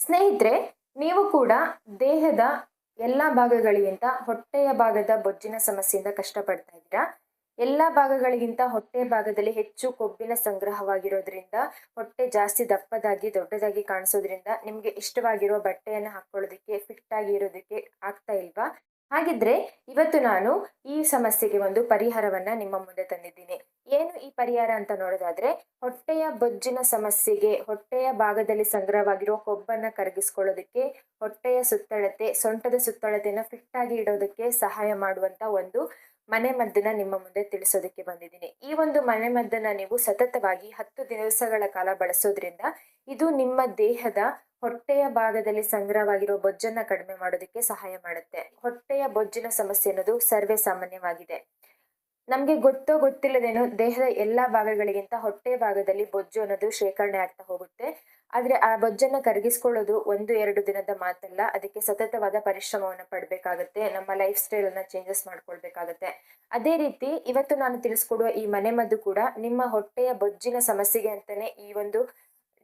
ಸ್ನೇಹಿತರೆ, ನೀವು ಕೂಡ ದೇಹದ ಎಲ್ಲ ಭಾಗಗಳಿಗಿಂತ ಹೊಟ್ಟೆಯ ಭಾಗದ ಬೊಜ್ಜಿನ ಸಮಸ್ಯೆಯಿಂದ ಕಷ್ಟಪಡ್ತಾ ಇದ್ದೀರಾ? ಎಲ್ಲ ಭಾಗಗಳಿಗಿಂತ ಹೊಟ್ಟೆ ಭಾಗದಲ್ಲಿ ಹೆಚ್ಚು ಕೊಬ್ಬಿನ ಸಂಗ್ರಹವಾಗಿರೋದ್ರಿಂದ, ಹೊಟ್ಟೆ ಜಾಸ್ತಿ ದಪ್ಪದಾಗಿ, ದೊಡ್ಡದಾಗಿ ಕಾಣಿಸೋದ್ರಿಂದ ನಿಮಗೆ ಇಷ್ಟವಾಗಿರೋ ಬಟ್ಟೆಯನ್ನು ಹಾಕ್ಕೊಳ್ಳೋದಕ್ಕೆ ಫಿಟ್ ಆಗಿ ಇರೋದಕ್ಕೆ ಆಗ್ತಾ ಇಲ್ವಾ? ಹಾಗಿದ್ರೆ ಇವತ್ತು ನಾನು ಈ ಸಮಸ್ಯೆಗೆ ಒಂದು ಪರಿಹಾರವನ್ನ ನಿಮ್ಮ ಮುಂದೆ ತಂದಿದ್ದೀನಿ. ಏನು ಈ ಪರಿಹಾರ ಅಂತ ನೋಡೋದಾದ್ರೆ, ಹೊಟ್ಟೆಯ ಬೊಜ್ಜಿನ ಸಮಸ್ಯೆಗೆ, ಹೊಟ್ಟೆಯ ಭಾಗದಲ್ಲಿ ಸಂಗ್ರಹವಾಗಿರೋ ಕೊಬ್ಬನ್ನ ಕರಗಿಸ್ಕೊಳ್ಳೋದಕ್ಕೆ, ಹೊಟ್ಟೆಯ ಸುತ್ತಳತೆ, ಸೊಂಟದ ಸುತ್ತಳತೆನ ಫಿಟ್ ಆಗಿ ಇಡೋದಕ್ಕೆ ಸಹಾಯ ಮಾಡುವಂತ ಒಂದು ಮನೆ ಮದ್ದನ್ನ ನಿಮ್ಮ ಮುಂದೆ ತಿಳಿಸೋದಕ್ಕೆ ಬಂದಿದ್ದೀನಿ. ಈ ಒಂದು ಮನೆ ಮದ್ದನ್ನ ನೀವು ಸತತವಾಗಿ ಹತ್ತು ದಿವಸಗಳ ಕಾಲ ಬಳಸೋದ್ರಿಂದ ಇದು ನಿಮ್ಮ ದೇಹದ ಹೊಟ್ಟೆಯ ಭಾಗದಲ್ಲಿ ಸಂಗ್ರಹವಾಗಿರೋ ಬೊಜ್ಜನ್ನ ಕಡಿಮೆ ಮಾಡೋದಕ್ಕೆ ಸಹಾಯ ಮಾಡುತ್ತೆ. ಹೊಟ್ಟೆಯ ಬೊಜ್ಜಿನ ಸಮಸ್ಯೆ ಅನ್ನೋದು ಸರ್ವೇ ಸಾಮಾನ್ಯವಾಗಿದೆ. ನಮ್ಗೆ ಗೊತ್ತೋ ಗೊತ್ತಿಲ್ಲದೇನೋ ದೇಹದ ಎಲ್ಲಾ ಭಾಗಗಳಿಗಿಂತ ಹೊಟ್ಟೆ ಭಾಗದಲ್ಲಿ ಬೊಜ್ಜು ಅನ್ನೋದು ಶೇಖರಣೆ ಆಗ್ತಾ ಹೋಗುತ್ತೆ. ಆದ್ರೆ ಆ ಬೊಜ್ಜನ್ನು ಕರಗಿಸ್ಕೊಳ್ಳೋದು ಒಂದು, ಎರಡು ದಿನದ ಮಾತಲ್ಲ. ಅದಕ್ಕೆ ಸತತವಾದ ಪರಿಶ್ರಮವನ್ನು ಪಡಬೇಕಾಗುತ್ತೆ. ನಮ್ಮ ಲೈಫ್ ಸ್ಟೈಲನ್ನು ಚೇಂಜಸ್ ಮಾಡ್ಕೊಳ್ಬೇಕಾಗತ್ತೆ. ಅದೇ ರೀತಿ ಇವತ್ತು ನಾನು ತಿಳಿಸ್ಕೊಡುವ ಈ ಮನೆಮದ್ದು ಕೂಡ ನಿಮ್ಮ ಹೊಟ್ಟೆಯ ಬೊಜ್ಜಿನ ಸಮಸ್ಯೆಗೆ ಅಂತಲೇ ಈ ಒಂದು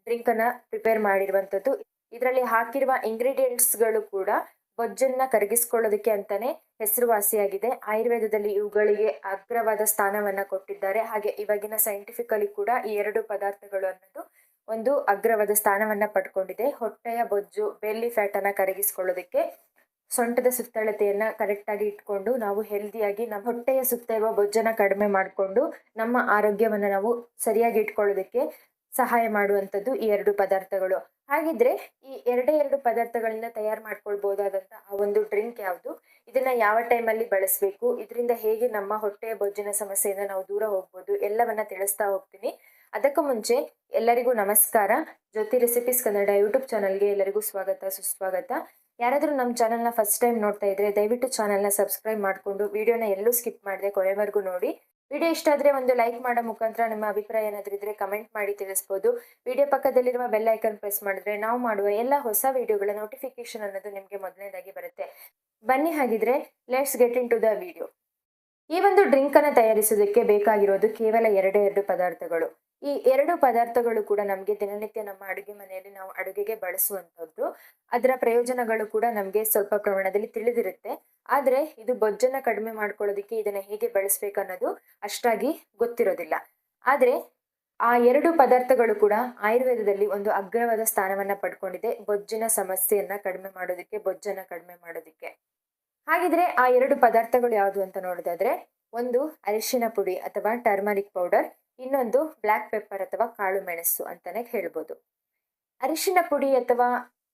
ಡ್ರಿಂಕನ್ನು ಪ್ರಿಪೇರ್ ಮಾಡಿರುವಂಥದ್ದು. ಇದರಲ್ಲಿ ಹಾಕಿರುವ ಇಂಗ್ರೀಡಿಯೆಂಟ್ಸ್ಗಳು ಕೂಡ ಬೊಜ್ಜನ್ನ ಕರಗಿಸ್ಕೊಳ್ಳೋದಕ್ಕೆ ಅಂತಾನೆ ಹೆಸರುವಾಸಿಯಾಗಿದೆ. ಆಯುರ್ವೇದದಲ್ಲಿ ಇವುಗಳಿಗೆ ಅಗ್ರವಾದ ಸ್ಥಾನವನ್ನ ಕೊಟ್ಟಿದ್ದಾರೆ. ಹಾಗೆ ಇವಾಗಿನ ಸೈಂಟಿಫಿಕಲಿ ಕೂಡ ಈ ಎರಡು ಪದಾರ್ಥಗಳು ಅನ್ನೋದು ಒಂದು ಅಗ್ರವಾದ ಸ್ಥಾನವನ್ನ ಪಡ್ಕೊಂಡಿದೆ. ಹೊಟ್ಟೆಯ ಬೊಜ್ಜು ಬೆಲ್ಲಿ ಫ್ಯಾಟ್ ಅನ್ನ ಕರಗಿಸ್ಕೊಳ್ಳೋದಕ್ಕೆ ಸೊಂಟದ ಸುತ್ತಳತೆಯನ್ನು ಕರೆಕ್ಟಾಗಿ ಇಟ್ಕೊಂಡು ನಾವು ಹೆಲ್ದಿಯಾಗಿ ನಮ್ಮ ಹೊಟ್ಟೆಯ ಸುತ್ತ ಇರುವ ಬೊಜ್ಜನ್ನು ಕಡಿಮೆ ಮಾಡಿಕೊಂಡು ನಮ್ಮ ಆರೋಗ್ಯವನ್ನ ನಾವು ಸರಿಯಾಗಿ ಇಟ್ಕೊಳ್ಳೋದಕ್ಕೆ ಸಹಾಯ ಮಾಡುವಂಥದ್ದು ಈ ಎರಡು ಪದಾರ್ಥಗಳು. ಹಾಗಿದ್ರೆ ಈ ಎರಡೇ ಎರಡು ಪದಾರ್ಥಗಳಿಂದ ತಯಾರು ಮಾಡ್ಕೊಳ್ಬಹುದಾದಂಥ ಆ ಒಂದು ಡ್ರಿಂಕ್ ಯಾವುದು? ಇದನ್ನ ಯಾವ ಟೈಮಲ್ಲಿ ಬಳಸಬೇಕು? ಇದರಿಂದ ಹೇಗೆ ನಮ್ಮ ಹೊಟ್ಟೆಯ ಬೊಜ್ಜಿನ ಸಮಸ್ಯೆಯಿಂದ ನಾವು ದೂರ ಹೋಗ್ಬೋದು? ಎಲ್ಲವನ್ನ ತಿಳಿಸ್ತಾ ಹೋಗ್ತೀನಿ. ಅದಕ್ಕೂ ಮುಂಚೆ ಎಲ್ಲರಿಗೂ ನಮಸ್ಕಾರ. ಜ್ಯೋತಿ ರೆಸಿಪೀಸ್ ಕನ್ನಡ ಯೂಟ್ಯೂಬ್ ಚಾನಲ್ಗೆ ಎಲ್ಲರಿಗೂ ಸ್ವಾಗತ, ಸುಸ್ವಾಗತ. ಯಾರಾದರೂ ನಮ್ಮ ಚಾನಲ್ನ ಫಸ್ಟ್ ಟೈಮ್ ನೋಡ್ತಾ ಇದ್ರೆ ದಯವಿಟ್ಟು ಚಾನಲ್ನ ಸಬ್ಸ್ಕ್ರೈಬ್ ಮಾಡಿಕೊಂಡು ವಿಡಿಯೋನ ಎಲ್ಲೂ ಸ್ಕಿಪ್ ಮಾಡಿದೆ ಕೊನೆವರೆಗೂ ನೋಡಿ. ವಿಡಿಯೋ ಇಷ್ಟ ಆದ್ರೆ ಒಂದು ಲೈಕ್ ಮಾಡೋ ಮುಖಾಂತರ ನಿಮ್ಮ ಅಭಿಪ್ರಾಯ ಏನಾದರೂ ಇದ್ರೆ ಕಮೆಂಟ್ ಮಾಡಿ ತಿಳಿಸ್ಬೋದು. ವಿಡಿಯೋ ಪಕ್ಕದಲ್ಲಿರುವ ಬೆಲ್ ಐಕನ್ ಪ್ರೆಸ್ ಮಾಡಿದ್ರೆ ನಾವು ಮಾಡುವ ಎಲ್ಲ ಹೊಸ ವಿಡಿಯೋಗಳ ನೋಟಿಫಿಕೇಶನ್ ಅನ್ನೋದು ನಿಮಗೆ ಮೊದಲನೇದಾಗಿ ಬರುತ್ತೆ. ಬನ್ನಿ ಹಾಗಿದ್ರೆ let's get into the video ಈ ಒಂದು ಡ್ರಿಂಕ್ ಅನ್ನು ತಯಾರಿಸೋದಕ್ಕೆ ಬೇಕಾಗಿರೋದು ಕೇವಲ ಎರಡೇ ಎರಡು ಪದಾರ್ಥಗಳು. ಈ ಎರಡು ಪದಾರ್ಥಗಳು ಕೂಡ ನಮಗೆ ದಿನನಿತ್ಯ ನಮ್ಮ ಅಡುಗೆ ಮನೆಯಲ್ಲಿ ನಾವು ಅಡುಗೆಗೆ ಬಳಸುವಂಥದ್ದು. ಅದರ ಪ್ರಯೋಜನಗಳು ಕೂಡ ನಮಗೆ ಸ್ವಲ್ಪ ಪ್ರಮಾಣದಲ್ಲಿ ತಿಳಿದಿರುತ್ತೆ. ಆದರೆ ಇದು ಬೊಜ್ಜನ್ನು ಕಡಿಮೆ ಮಾಡ್ಕೊಳ್ಳೋದಕ್ಕೆ ಇದನ್ನ ಹೇಗೆ ಬಳಸ್ಬೇಕು ಅನ್ನೋದು ಅಷ್ಟಾಗಿ ಗೊತ್ತಿರೋದಿಲ್ಲ. ಆದರೆ ಆ ಎರಡು ಪದಾರ್ಥಗಳು ಕೂಡ ಆಯುರ್ವೇದದಲ್ಲಿ ಒಂದು ಅಗ್ರವಾದ ಸ್ಥಾನವನ್ನ ಪಡ್ಕೊಂಡಿದೆ. ಬೊಜ್ಜಿನ ಸಮಸ್ಯೆಯನ್ನ ಕಡಿಮೆ ಮಾಡೋದಕ್ಕೆ, ಬೊಜ್ಜನ್ನ ಕಡಿಮೆ ಮಾಡೋದಕ್ಕೆ. ಹಾಗಿದ್ರೆ ಆ ಎರಡು ಪದಾರ್ಥಗಳು ಯಾವುದು ಅಂತ ನೋಡೋದಾದ್ರೆ, ಒಂದು ಅರಿಶಿನ ಪುಡಿ ಅಥವಾ ಟರ್ಮರಿಕ್ ಪೌಡರ್ ಇನ್ನೊಂದು ಬ್ಲ್ಯಾಕ್ ಪೆಪ್ಪರ್ ಅಥವಾ ಕಾಳು ಮೆಣಸು ಅಂತಾನೆ ಹೇಳ್ಬೋದು. ಅರಿಶಿನ ಪುಡಿ ಅಥವಾ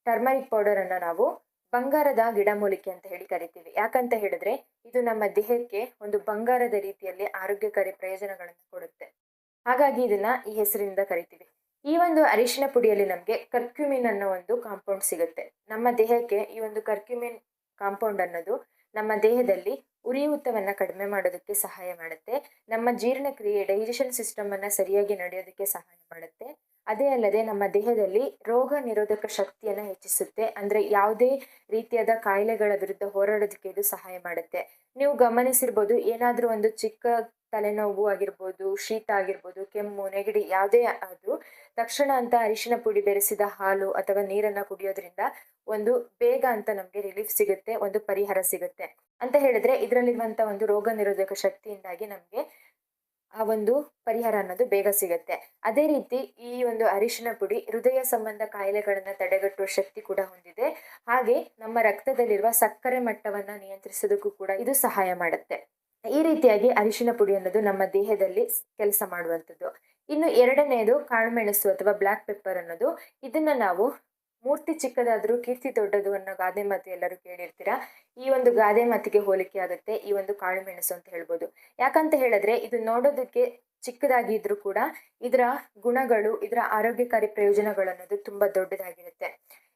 ಟರ್ಮರಿಕ್ ಪೌಡರ್ ಅನ್ನ ನಾವು ಬಂಗಾರದ ಗಿಡಮೂಲಿಕೆ ಅಂತ ಹೇಳಿ ಕರಿತೀವಿ. ಯಾಕಂತ ಹೇಳಿದ್ರೆ, ಇದು ನಮ್ಮ ದೇಹಕ್ಕೆ ಒಂದು ಬಂಗಾರದ ರೀತಿಯಲ್ಲಿ ಆರೋಗ್ಯಕಾರಿ ಪ್ರಯೋಜನಗಳನ್ನು ಕೊಡುತ್ತೆ. ಹಾಗಾಗಿ ಇದನ್ನ ಈ ಹೆಸರಿನಿಂದ ಕರಿತೀವಿ. ಈ ಒಂದು ಅರಿಶಿನ ಪುಡಿಯಲ್ಲಿ ನಮಗೆ ಕರ್ಕ್ಯುಮಿನ್ ಅನ್ನೋ ಒಂದು ಕಾಂಪೌಂಡ್ ಸಿಗುತ್ತೆ. ನಮ್ಮ ದೇಹಕ್ಕೆ ಈ ಒಂದು ಕರ್ಕ್ಯುಮಿನ್ ಕಾಂಪೌಂಡ್ ಅನ್ನೋದು ನಮ್ಮ ದೇಹದಲ್ಲಿ ಉರಿಯೂತವನ್ನು ಕಡಿಮೆ ಮಾಡೋದಕ್ಕೆ ಸಹಾಯ ಮಾಡುತ್ತೆ. ನಮ್ಮ ಜೀರ್ಣಕ್ರಿಯೆ ಡೈಜೆಷನ್ ಸಿಸ್ಟಮ್ ಅನ್ನು ಸರಿಯಾಗಿ ನಡೆಯೋದಕ್ಕೆ ಸಹಾಯ ಮಾಡುತ್ತೆ. ಅದೇ ಅಲ್ಲದೆ ನಮ್ಮ ದೇಹದಲ್ಲಿ ರೋಗ ನಿರೋಧಕ ಶಕ್ತಿಯನ್ನು ಹೆಚ್ಚಿಸುತ್ತೆ. ಅಂದರೆ ಯಾವುದೇ ರೀತಿಯಾದ ಕಾಯಿಲೆಗಳ ವಿರುದ್ಧ ಹೋರಾಡೋದಕ್ಕೆ ಇದು ಸಹಾಯ ಮಾಡುತ್ತೆ. ನೀವು ಗಮನಿಸಿರ್ಬೋದು ಏನಾದರೂ ಒಂದು ಚಿಕ್ಕ ತಲೆನೋವು ಆಗಿರ್ಬೋದು, ಶೀತ ಆಗಿರ್ಬೋದು, ಕೆಮ್ಮು, ನೆಗಡಿ ಯಾವುದೇ ಆದರೂ ತಕ್ಷಣ ಅಂತ ಅರಿಶಿನ ಪುಡಿ ಬೆರೆಸಿದ ಹಾಲು ಅಥವಾ ನೀರನ್ನು ಕುಡಿಯೋದ್ರಿಂದ ಒಂದು ಬೇಗ ಅಂತ ನಮಗೆ ರಿಲೀಫ್ ಸಿಗುತ್ತೆ, ಒಂದು ಪರಿಹಾರ ಸಿಗುತ್ತೆ. ಅಂತ ಹೇಳಿದ್ರೆ ಇದರಲ್ಲಿರುವಂಥ ಒಂದು ರೋಗ ನಿರೋಧಕ ಶಕ್ತಿಯಿಂದಾಗಿ ನಮಗೆ ಆ ಒಂದು ಪರಿಹಾರ ಅನ್ನೋದು ಬೇಗ ಸಿಗುತ್ತೆ. ಅದೇ ರೀತಿ ಈ ಒಂದು ಅರಿಶಿನ ಪುಡಿ ಹೃದಯ ಸಂಬಂಧ ಕಾಯಿಲೆಗಳನ್ನು ತಡೆಗಟ್ಟುವ ಶಕ್ತಿ ಕೂಡ ಹೊಂದಿದೆ. ಹಾಗೆ ನಮ್ಮ ರಕ್ತದಲ್ಲಿರುವ ಸಕ್ಕರೆ ಮಟ್ಟವನ್ನು ನಿಯಂತ್ರಿಸೋದಕ್ಕೂ ಕೂಡ ಇದು ಸಹಾಯ ಮಾಡುತ್ತೆ. ಈ ರೀತಿಯಾಗಿ ಅರಿಶಿನ ಪುಡಿ ಅನ್ನೋದು ನಮ್ಮ ದೇಹದಲ್ಲಿ ಕೆಲಸ ಮಾಡುವಂಥದ್ದು. ಇನ್ನು ಎರಡನೆಯದು ಕಾಳುಮೆಣಸು ಅಥವಾ ಬ್ಲ್ಯಾಕ್ ಪೆಪ್ಪರ್ ಅನ್ನೋದು. ಇದನ್ನ ನಾವು ಮೂರ್ತಿ ಚಿಕ್ಕದಾದರೂ, ಕೀರ್ತಿ ದೊಡ್ಡದು ಅನ್ನೋ ಗಾದೆ ಮಾತು ಎಲ್ಲರೂ ಕೇಳಿರ್ತೀರಾ? ಈ ಒಂದು ಗಾದೆ ಮಾತಿಗೆ ಹೋಲಿಕೆ ಆಗುತ್ತೆ, ಈ ಒಂದು ಕಾಳುಮೆಣಸು ಅಂತ ಹೇಳ್ಬೋದು. ಯಾಕಂತ ಹೇಳಿದ್ರೆ, ಇದು ನೋಡೋದಕ್ಕೆ ಚಿಕ್ಕದಾಗಿದ್ರೂ ಕೂಡ ಇದರ ಗುಣಗಳು, ಇದರ ಆರೋಗ್ಯಕಾರಿ ಪ್ರಯೋಜನಗಳು ಅನ್ನೋದು ತುಂಬಾ ದೊಡ್ಡದಾಗಿರುತ್ತೆ.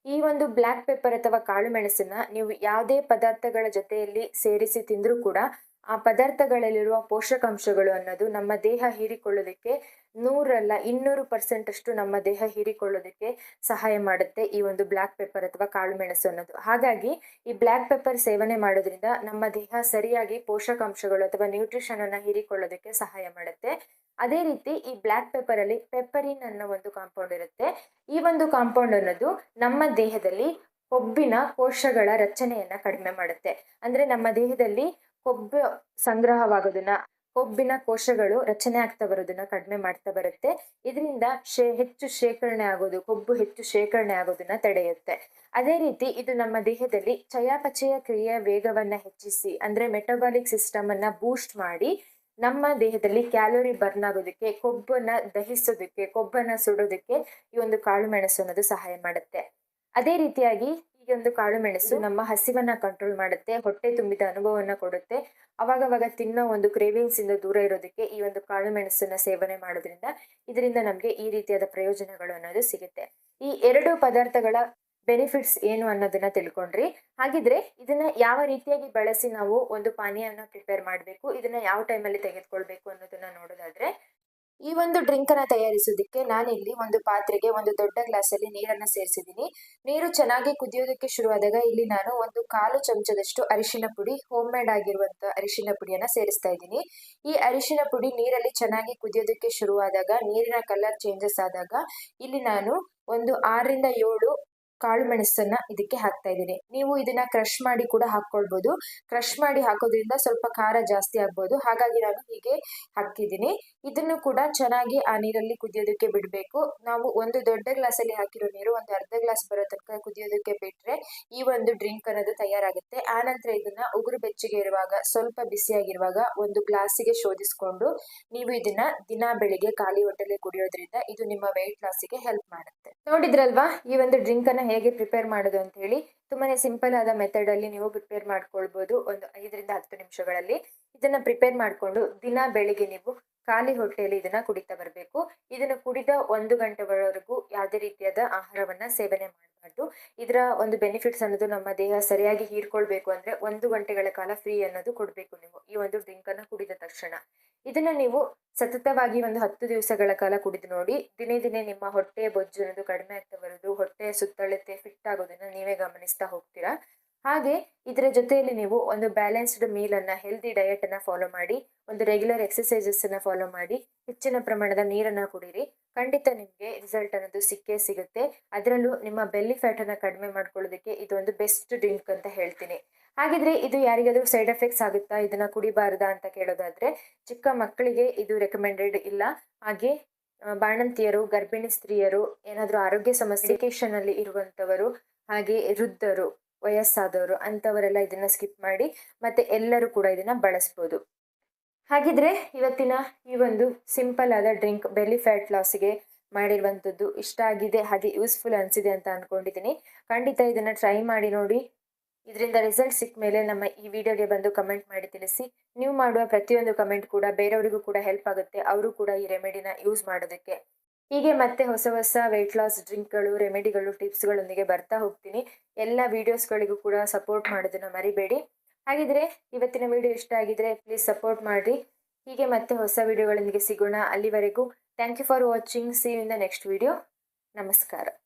ಈ ಒಂದು ಬ್ಲ್ಯಾಕ್ ಪೆಪ್ಪರ್ ಅಥವಾ ಕಾಳು ಮೆಣಸನ್ನ ನೀವು ಯಾವುದೇ ಪದಾರ್ಥಗಳ ಜೊತೆಯಲ್ಲಿ ಸೇರಿಸಿ ತಿಂದ್ರೂ ಕೂಡ ಆ ಪದಾರ್ಥಗಳಲ್ಲಿರುವ ಪೋಷಕಾಂಶಗಳು ಅನ್ನೋದು ನಮ್ಮ ದೇಹ ಹೀರಿಕೊಳ್ಳೋದಕ್ಕೆ ನೂರಲ್ಲ ಇನ್ನೂರು ಪರ್ಸೆಂಟ್ ಅಷ್ಟು ನಮ್ಮ ದೇಹ ಹೀರಿಕೊಳ್ಳೋದಕ್ಕೆ ಸಹಾಯ ಮಾಡುತ್ತೆ ಈ ಒಂದು ಬ್ಲ್ಯಾಕ್ ಪೆಪ್ಪರ್ ಅಥವಾ ಕಾಳು ಮೆಣಸು ಅನ್ನೋದು. ಹಾಗಾಗಿ ಈ ಬ್ಲ್ಯಾಕ್ ಪೆಪ್ಪರ್ ಸೇವನೆ ಮಾಡೋದ್ರಿಂದ ನಮ್ಮ ದೇಹ ಸರಿಯಾಗಿ ಪೋಷಕಾಂಶಗಳು ಅಥವಾ ನ್ಯೂಟ್ರಿಷನ್ ಅನ್ನ ಹೀರಿಕೊಳ್ಳೋದಕ್ಕೆ ಸಹಾಯ ಮಾಡುತ್ತೆ. ಅದೇ ರೀತಿ ಈ ಬ್ಲ್ಯಾಕ್ ಪೆಪ್ಪರ್ ಅಲ್ಲಿ ಪೆಪ್ಪರಿನ್ ಅನ್ನೋ ಒಂದು ಕಾಂಪೌಂಡ್ ಇರುತ್ತೆ. ಈ ಒಂದು ಕಾಂಪೌಂಡ್ ಅನ್ನೋದು ನಮ್ಮ ದೇಹದಲ್ಲಿ ಕೊಬ್ಬಿನ ಕೋಶಗಳ ರಚನೆಯನ್ನ ಕಡಿಮೆ ಮಾಡುತ್ತೆ. ಅಂದ್ರೆ ನಮ್ಮ ದೇಹದಲ್ಲಿ ಕೊಬ್ಬು ಸಂಗ್ರಹವಾಗೋದನ್ನ, ಕೊಬ್ಬಿನ ಕೋಶಗಳು ರಚನೆ ಆಗ್ತಾ ಬರೋದನ್ನ ಕಡಿಮೆ ಮಾಡ್ತಾ ಬರುತ್ತೆ. ಇದರಿಂದ ಶೇ, ಹೆಚ್ಚು ಶೇಖರಣೆ ಆಗೋದು, ಕೊಬ್ಬು ಹೆಚ್ಚು ಶೇಖರಣೆ ಆಗೋದನ್ನ ತಡೆಯುತ್ತೆ. ಅದೇ ರೀತಿ ಇದು ನಮ್ಮ ದೇಹದಲ್ಲಿ ಚಯಾಪಚಯ ಕ್ರಿಯೆಯ ವೇಗವನ್ನ ಹೆಚ್ಚಿಸಿ, ಅಂದ್ರೆ ಮೆಟಬಾಲಿಕ್ ಸಿಸ್ಟಮ್ ಅನ್ನ ಬೂಸ್ಟ್ ಮಾಡಿ, ನಮ್ಮ ದೇಹದಲ್ಲಿ ಕ್ಯಾಲೋರಿ ಬರ್ನ್ ಆಗೋದಕ್ಕೆ, ಕೊಬ್ಬನ್ನ ದಹಿಸೋದಕ್ಕೆ, ಕೊಬ್ಬನ್ನ ಸುಡೋದಕ್ಕೆ ಈ ಒಂದು ಕಾಳು ಮೆಣಸು ಅನ್ನೋದು ಸಹಾಯ ಮಾಡುತ್ತೆ. ಅದೇ ರೀತಿಯಾಗಿ ಒಂದು ಕಾಳು ಮೆಣಸು ನಮ್ಮ ಹಸಿವನ್ನ ಕಂಟ್ರೋಲ್ ಮಾಡುತ್ತೆ, ಹೊಟ್ಟೆ ತುಂಬಿದ ಅನುಭವವನ್ನ ಕೊಡುತ್ತೆ. ಅವಾಗವಾಗ ತಿನ್ನೋ ಒಂದು ಕ್ರೇವಿಂಗ್ಸ್ ಇಂದ ದೂರ ಇರೋದಕ್ಕೆ ಈ ಒಂದು ಕಾಳು ಮೆಣಸನ್ನ ಸೇವನೆ ಮಾಡೋದ್ರಿಂದ ಇದರಿಂದ ನಮಗೆ ಈ ರೀತಿಯಾದ ಪ್ರಯೋಜನಗಳು ಅನ್ನೋದು ಸಿಗುತ್ತೆ. ಈ ಎರಡು ಪದಾರ್ಥಗಳ ಬೆನಿಫಿಟ್ಸ್ ಏನು ಅನ್ನೋದನ್ನ ತಿಳ್ಕೊಂಡ್ರಿ. ಹಾಗಿದ್ರೆ ಇದನ್ನ ಯಾವ ರೀತಿಯಾಗಿ ಬಳಸಿ ನಾವು ಒಂದು ಪಾನೀಯನ ಪ್ರಿಪೇರ್ ಮಾಡಬೇಕು, ಇದನ್ನ ಯಾವ ಟೈಮಲ್ಲಿ ತೆಗೆದುಕೊಳ್ಬೇಕು ಅನ್ನೋದನ್ನ ನೋಡೋದಾದ್ರೆ ಈ ಒಂದು ಡ್ರಿಂಕ್ ಅನ್ನ ತಯಾರಿಸೋದಕ್ಕೆ ನಾನಿಲ್ಲಿ ಒಂದು ಪಾತ್ರೆಗೆ ಒಂದು ದೊಡ್ಡ ಗ್ಲಾಸ್ ಅಲ್ಲಿ ನೀರನ್ನ ಸೇರಿಸಿದೀನಿ ನೀರು ಚೆನ್ನಾಗಿ ಕುದಿಯೋದಕ್ಕೆ ಶುರುವಾದಾಗ ಇಲ್ಲಿ ನಾನು ಒಂದು ಕಾಲು ಚಮಚದಷ್ಟು ಅರಿಶಿನ ಪುಡಿ ಹೋಮ್ ಮೇಡ್ ಆಗಿರುವಂತ ಅರಿಶಿನ ಪುಡಿಯನ್ನ ಸೇರಿಸ್ತಾ ಇದ್ದೀನಿ. ಈ ಅರಿಶಿನ ಪುಡಿ ನೀರಲ್ಲಿ ಚೆನ್ನಾಗಿ ಕುದಿಯೋದಕ್ಕೆ ಶುರುವಾದಾಗ, ನೀರಿನ ಕಲರ್ ಚೇಂಜಸ್ ಆದಾಗ, ಇಲ್ಲಿ ನಾನು ಒಂದು ಆರರಿಂದ ಏಳು ಕಾಳು ಮೆಣಸನ್ನ ಇದಕ್ಕೆ ಹಾಕ್ತಾ ಇದ್ದೀನಿ. ನೀವು ಇದನ್ನ ಕ್ರಷ್ ಮಾಡಿ ಕೂಡ ಹಾಕೊಳ್ಬಹುದು ಕ್ರಷ್ ಮಾಡಿ ಹಾಕೋದ್ರಿಂದ ಸ್ವಲ್ಪ ಖಾರ ಜಾಸ್ತಿ ಆಗ್ಬೋದು. ಹಾಗಾಗಿ ನಾನು ಹೀಗೆ ಹಾಕಿದ್ದೀನಿ. ಇದನ್ನು ಕೂಡ ಚೆನ್ನಾಗಿ ಆ ನೀರಲ್ಲಿ ಕುದಿಯೋದಕ್ಕೆ ಬಿಡಬೇಕು. ನಾವು ಒಂದು ದೊಡ್ಡ ಗ್ಲಾಸ್ ಅಲ್ಲಿ ಹಾಕಿರೋ ನೀರು ಒಂದು ಅರ್ಧ ಗ್ಲಾಸ್ ಬರೋ ತನಕ ಕುದಿಯೋದಕ್ಕೆ ಬಿಟ್ರೆ ಈ ಒಂದು ಡ್ರಿಂಕ್ ಅನ್ನೋದು ತಯಾರಾಗುತ್ತೆ. ಆ ನಂತರ ಇದನ್ನ ಉಗುರು ಬೆಚ್ಚಗೆ ಇರುವಾಗ, ಸ್ವಲ್ಪ ಬಿಸಿಯಾಗಿರುವಾಗ ಒಂದು ಗ್ಲಾಸಿಗೆ ಶೋಧಿಸಿಕೊಂಡು ನೀವು ಇದನ್ನ ದಿನ ಬೆಳಿಗ್ಗೆ ಖಾಲಿ ಹೊಟ್ಟೆಲಿ ಕುಡಿಯೋದ್ರಿಂದ ಇದು ನಿಮ್ಮ ವೆಯ್ಟ್ ಲಾಸಿಗೆ ಹೆಲ್ಪ್ ಮಾಡುತ್ತೆ. ನೋಡಿದ್ರಲ್ವಾ? ಈ ಒಂದು ಡ್ರಿಂಕ್ ಅನ್ನ ಹೇಗೆ ಪ್ರಿಪೇರ್ ಮಾಡೋದು ಅಂತ ಹೇಳಿ ತುಂಬಾನೇ ಸಿಂಪಲ್ ಆದ ಮೆಥಡ್ ಅಲ್ಲಿ ನೀವು ಪ್ರಿಪೇರ್ ಮಾಡ್ಕೊಳ್ಬಹುದು ಒಂದು ಐದರಿಂದ ಹತ್ತು ನಿಮಿಷಗಳಲ್ಲಿ. ಇದನ್ನ ಪ್ರಿಪೇರ್ ಮಾಡಿಕೊಂಡು ದಿನ ಬೆಳಿಗ್ಗೆ ನೀವು ಖಾಲಿ ಹೊಟ್ಟೆಯಲ್ಲಿ ಇದನ್ನ ಕುಡಿತಾ ಬರಬೇಕು. ಇದನ್ನು ಕುಡಿದ ಒಂದು ಗಂಟೆವರೆಗೂ ಯಾವುದೇ ರೀತಿಯಾದ ಆಹಾರವನ್ನ ಸೇವನೆ ಮಾಡಬಾರ್ದು. ಇದರ ಒಂದು ಬೆನಿಫಿಟ್ಸ್ ಅನ್ನೋದು ನಮ್ಮ ದೇಹ ಸರಿಯಾಗಿ ಹೀರ್ಕೊಳ್ಬೇಕು ಅಂದ್ರೆ ಒಂದು ಗಂಟೆಗಳ ಕಾಲ ಫ್ರೀ ಅನ್ನೋದು ಕೊಡಬೇಕು ನೀವು ಈ ಒಂದು ಡ್ರಿಂಕ್ ಅನ್ನ ಕುಡಿದ ತಕ್ಷಣ. ಇದನ್ನ ನೀವು ಸತತವಾಗಿ ಒಂದು ಹತ್ತು ದಿವಸಗಳ ಕಾಲ ಕುಡಿದು ನೋಡಿ, ದಿನೇ ದಿನೇ ನಿಮ್ಮ ಹೊಟ್ಟೆ ಬೊಜ್ಜು ಅನ್ನೋದು ಕಡಿಮೆ ಆಗ್ತಾ ಬರೋದು, ಹೊಟ್ಟೆಯ ಸುತ್ತಳತೆ ಫಿಟ್ ಆಗೋದನ್ನ ನೀವೇ ಗಮನಿಸ್ತಾ ಹೋಗ್ತೀರಾ? ಹಾಗೆ ಇದರ ಜೊತೆಯಲ್ಲಿ ನೀವು ಒಂದು ಬ್ಯಾಲೆನ್ಸ್ಡ್ ಮೀಲ್ ಅನ್ನ ಹೆಲ್ದಿ ಡಯಟ್ ಅನ್ನ ಫಾಲೋ ಮಾಡಿ, ಒಂದು ರೆಗ್ಯುಲರ್ ಎಕ್ಸಸೈಸಸ್ ಅನ್ನ ಫಾಲೋ ಮಾಡಿ, ಹೆಚ್ಚಿನ ಪ್ರಮಾಣದ ನೀರನ್ನ ಕುಡೀರಿ. ಖಂಡಿತ ನಿಮಗೆ ರಿಸಲ್ಟ್ ಅನ್ನೋದು ಸಿಕ್ಕೇ ಸಿಗುತ್ತೆ. ಅದರಲ್ಲೂ ನಿಮ್ಮ ಬೆಲ್ಲಿ ಫ್ಯಾಟ್ ಅನ್ನ ಕಡಿಮೆ ಮಾಡ್ಕೊಳ್ಳೋದಕ್ಕೆ ಇದೊಂದು ಬೆಸ್ಟ್ ಡ್ರಿಂಕ್ ಅಂತ ಹೇಳ್ತೀನಿ. ಹಾಗಿದ್ರೆ ಇದು ಯಾರಿಗಾದ್ರೂ ಸೈಡ್ ಎಫೆಕ್ಟ್ಸ್ ಆಗುತ್ತಾ? ಇದನ್ನ ಕುಡಿಬಾರ್ದಾ ಅಂತ ಕೇಳೋದಾದ್ರೆ, ಚಿಕ್ಕ ಮಕ್ಕಳಿಗೆ ಇದು ರೆಕಮೆಂಡೆಡ್ ಇಲ್ಲ. ಹಾಗೆ ಬಾಣಂತಿಯರು, ಗರ್ಭಿಣಿ ಸ್ತ್ರೀಯರು, ಏನಾದರೂ ಆರೋಗ್ಯ ಸಮಸ್ಯೆ ಅಲ್ಲಿ ಇರುವಂತವರು, ಹಾಗೆ ವೃದ್ಧರು ವಯಸ್ಸಾದವರು ಅಂಥವರೆಲ್ಲ ಇದನ್ನ ಸ್ಕಿಪ್ ಮಾಡಿ ಮತ್ತೆ ಎಲ್ಲರೂ ಕೂಡ ಇದನ್ನ ಬಳಸ್ಬೋದು. ಹಾಗಿದ್ರೆ ಇವತ್ತಿನ ಈ ಒಂದು ಸಿಂಪಲ್ ಆದ ಡ್ರಿಂಕ್ ಬೆಲ್ಲಿ ಫ್ಯಾಟ್ ಲಾಸ್ಗೆ ಮಾಡಿರುವಂಥದ್ದು ಇಷ್ಟ ಆಗಿದೆ, ಹಾಗೆ ಯೂಸ್ಫುಲ್ ಅನಿಸಿದೆ ಅಂತ ಅಂದ್ಕೊಂಡಿದ್ದೀನಿ ಖಂಡಿತ ಇದನ್ನು ಟ್ರೈ ಮಾಡಿ ನೋಡಿ. ಇದರಿಂದ ರಿಸಲ್ಟ್ ಸಿಕ್ಕ ಮೇಲೆ ನಮ್ಮ ಈ ವಿಡಿಯೋಗೆ ಬಂದು ಕಮೆಂಟ್ ಮಾಡಿ ತಿಳಿಸಿ. ನೀವು ಮಾಡುವ ಪ್ರತಿಯೊಂದು ಕಮೆಂಟ್ ಕೂಡ ಬೇರೆಯವರಿಗೂ ಕೂಡ ಹೆಲ್ಪ್ ಆಗುತ್ತೆ. ಅವರು ಕೂಡ ಈ ರೆಮಿಡಿನ ಯೂಸ್ ಮಾಡೋದಕ್ಕೆ. ಹೀಗೆ ಮತ್ತೆ ಹೊಸ ಹೊಸ ವೆಯ್ಟ್ ಲಾಸ್ ಡ್ರಿಂಕ್ಗಳು ರೆಮಿಡಿಗಳು ಟಿಪ್ಸ್ಗಳೊಂದಿಗೆ ಬರ್ತಾ ಹೋಗ್ತೀನಿ. ಎಲ್ಲ ವೀಡಿಯೋಸ್ಗಳಿಗೂ ಕೂಡ ಸಪೋರ್ಟ್ ಮಾಡೋದನ್ನು ಮರಿಬೇಡಿ. ಹಾಗಿದ್ರೆ ಇವತ್ತಿನ ವಿಡಿಯೋ ಇಷ್ಟ ಆಗಿದ್ರೆ ಪ್ಲೀಸ್ ಸಪೋರ್ಟ್ ಮಾಡಿ ಹೀಗೆ ಮತ್ತೆ ಹೊಸ ವಿಡಿಯೋಗಳೊಂದಿಗೆ ಸಿಗೋಣ. ಅಲ್ಲಿವರೆಗೂ thank you for watching see in the next video ನಮಸ್ಕಾರ.